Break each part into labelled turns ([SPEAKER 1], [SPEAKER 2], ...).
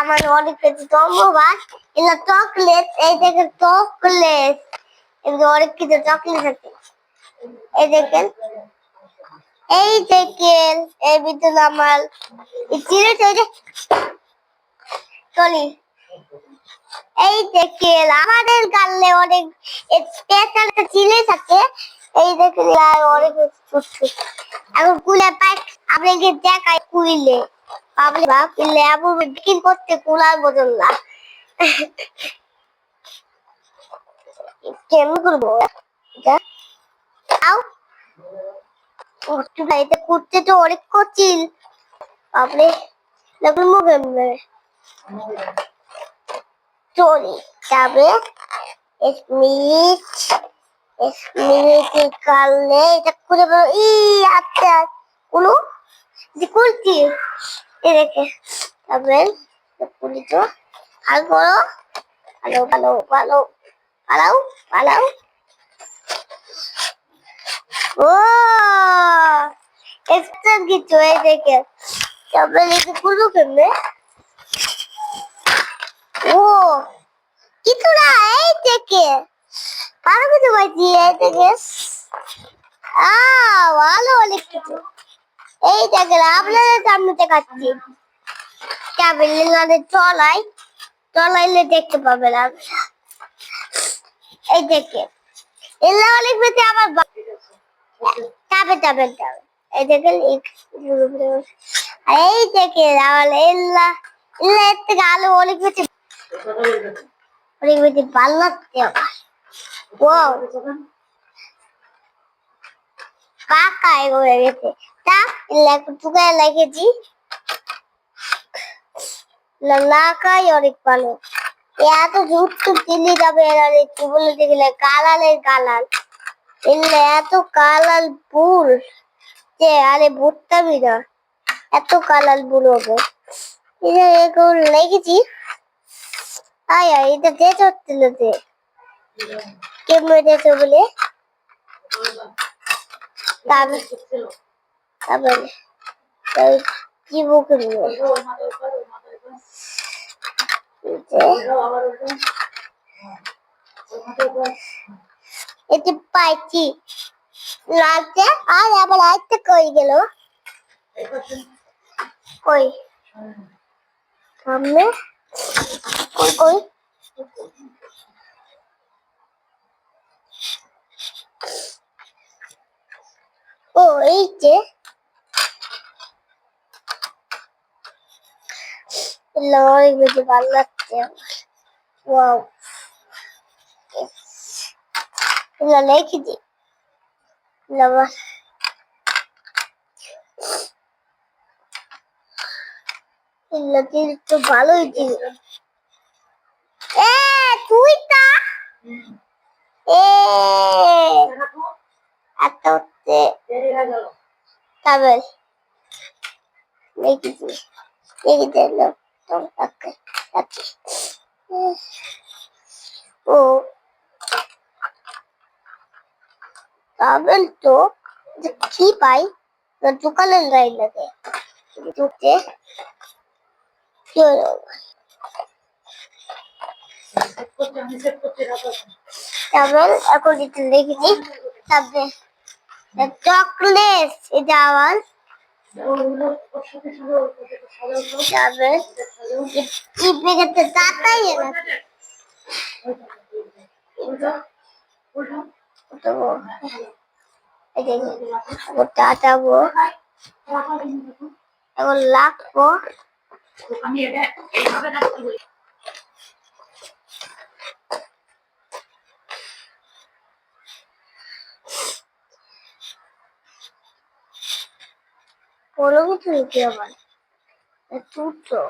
[SPEAKER 1] আমার অনেক কিছু ধন্যবাদ। এগুলো চকলেট এই দেখেন চকলেট এগুলো অনেক কিছু চকলেট আছে। এই দেখেন এই দেখেন, এই ভিতরে আমার, এই চিড়ে তৈরি চলি। এই দেখেন, আমাদের গালে অনেক স্পেশাল একটা চিলে থাকে। এই দেখেন অনেক। এখন কুলে পাই, আপনাকে দেখাই কুইলে পাবলে বাপ কুইলে এমন বিক্রি করতে কুলার বদল না কেমন করব করতে তো অনেক কঠিন। বাপরে লাগল চলি তবে স্মিথ স্মিথ কালে এটা করে ই আচ্ছা। কোনো? যে কুলতি এ রেখে তবে কুলি তো আর করো ভালো ভালো ভালো পালাও পালাও। ও এক্সট্রা কিছু এই দেখে তবে লিখে খুলবো কেমনে? ও কিছু না এই দেখে। পারো কিছু পাইছি, এই দেখে। আ ভালো অনেক কিছু। এই দেখেন, আপনাদের সামনে দেখাচ্ছি ক্যাবেল চলাই চলাইলে দেখতে পাবেন আপনারা এই দেখে এলা অনেক বেশি আমার বা- যাবে এই দেখেন, এই- আর এই দেখে আমার এল্লা এর থেকে আলো অনেক বেশি অনেক বেশি ভালো ওয়াও। কাকা এগোয়ে গেছে তা লাকাই অনেক ভালো এত জুট তো দিল্লি যাবে এরা কি বলতে গেলে এত কালাল ফুল যে, আরে বুঝতামই না। এত কালাল ফুল হবে। এটা লেগেছি। আয় আয়, এটা হচ্ছিল যে কেমন তাই কি বুকে নিয়ে এটি পাইছি। লাগছে আর আবার আরেকটা কই গেল? কই? সামনে? কই কই? ও যে লয় বেশি ভালো লাগছে। ওয়াও। এগুলো লিখে দি। লবা এগুলো দিল তো ভালোই দিল এ, তুই তা? এ, এত হচ্ছে। তাবেল। লিখেছি লিখে দিল তোমাকে রাখি ও তাবেল তো যে কি পাই না দোকানের লাইন লাগে ঢুকতে কি হলো তারপর এখন এটা লিখেছি তারপরে চকলেট এটা আমার যে এখন লাগবো।
[SPEAKER 2] আমি এটা এইভাবে রাখতে বলি
[SPEAKER 1] কোনো কিছু নিতে আমার দুটো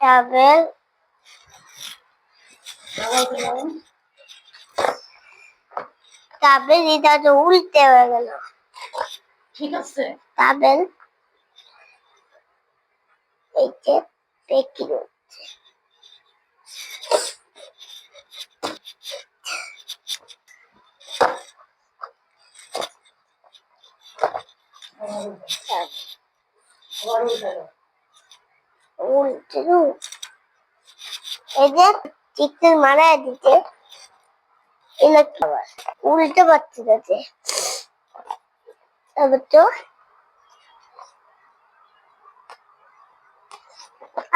[SPEAKER 1] তারপর তারপরে এটা তো উল্টে হয়ে গেল।
[SPEAKER 2] ঠিক আছে।
[SPEAKER 1] তারপর এই যে পেকিং হচ্ছে উল্টে। এই যে চিকচিক মারায় দিতে। এগুলো কি আবার উল্টে পাচ্ছে যে এবার তো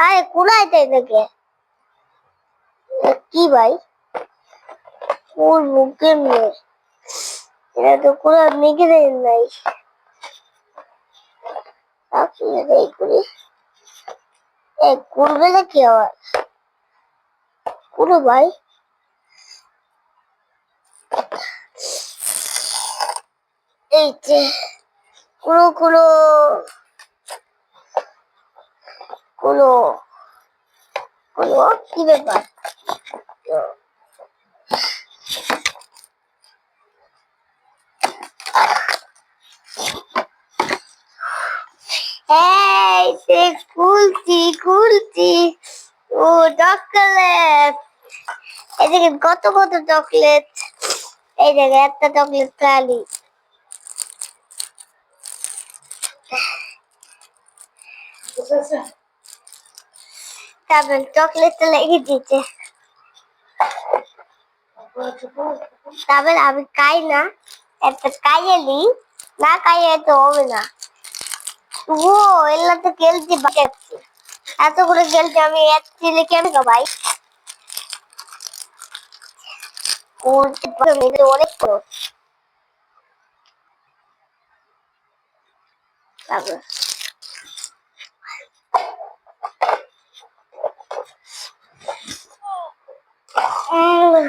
[SPEAKER 1] আরে কুড়াই তাই নাকি কি ভাই? ওর মুখের মেয়ে এটা তো কুড়া মেঘে দেয় নাই। আপনি এই করি এ করবে না কি আবার করো ভাই এই যে কুড়ো কুড়ো কুড়ো কুড়ো কি ব্যাপার এই সে খুলছি খুলছি ও চকলেট এই দেখেন কত কত চকলেট এই দেখেন একটা চকলেট খালি।
[SPEAKER 2] বুঝেছে
[SPEAKER 1] তারপর চকলেটটা লেগে দিচ্ছে তারপর আমি খাই না। একটা খাইয়ে নিই। না খাইয়ে তো হবে না। ও, এগুলো তো খেলছি বাঁচাচ্ছি এত করে খেলছি আমি এক ছেলে কেন এটা অনেক উম।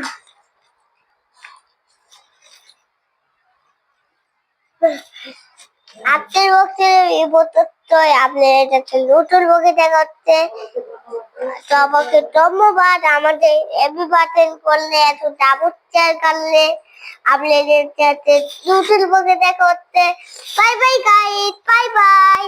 [SPEAKER 1] আপনার বক্সে বোতলটা আপনার এটা হচ্ছে নতুন বকে দেখা সবাইকে ধন্যবাদ। আমাদের এবি বাতিল করলে, এত দাবচ্চার করলে, আপনাদের সাথে নতুন দেখা হচ্ছে bye bye guide bye bye